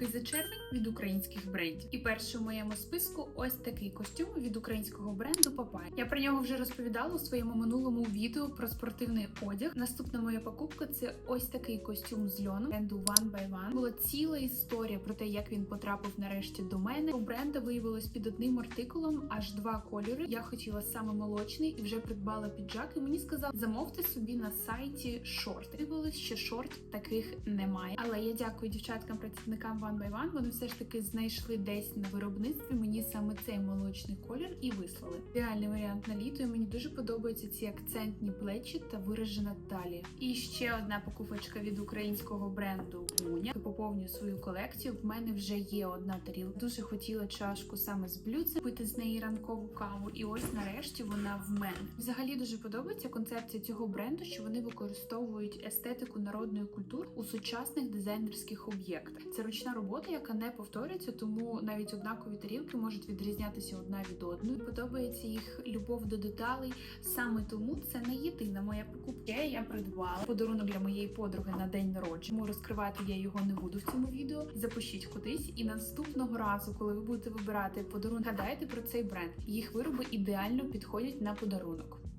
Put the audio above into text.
покупки за червень від українських брендів. І перший у моєму списку ось такий костюм від українського бренду Папай. Я про нього вже розповідала у своєму минулому відео про спортивний одяг. Наступна моя покупка це ось такий костюм з льону бренду One by One. Була ціла історія про те, як він потрапив нарешті до мене. У бренда виявилось під одним артикулом аж два кольори. Я хотіла саме молочний і вже придбала піджак. І мені сказали, замовте собі на сайті шорти. Виявилось, що шорт таких немає. Але я дякую дівчаткам працівникам One by One. Вони все ж таки знайшли десь на виробництві мені саме цей молочний колір і вислали. Ідеальний варіант на літо. І мені дуже подобаються ці акцентні плечі та виражена талія. І ще одна покупочка від українського бренду Гуня. Я поповнюю свою колекцію. В мене вже є одна тарілка. Дуже хотіла чашку саме з блюдцем, пити з неї ранкову каву. І ось нарешті вона в мене. Взагалі дуже подобається концепція цього бренду, що вони використовують естетику народної культури у сучасних дизайнерських об'єктах. Це ручна робота, яка не повторюється, тому навіть однакові тарілки можуть відрізнятися одна від одної. Подобається їх любов до деталей. Саме тому це не єдина моя покупка. Я придбала подарунок для моєї подруги на день народження. Тому розкривати я його не буду в цьому відео. Запишіть кудись, і наступного разу, коли ви будете вибирати подарунок, гадайте про цей бренд. Їх вироби ідеально підходять на подарунок.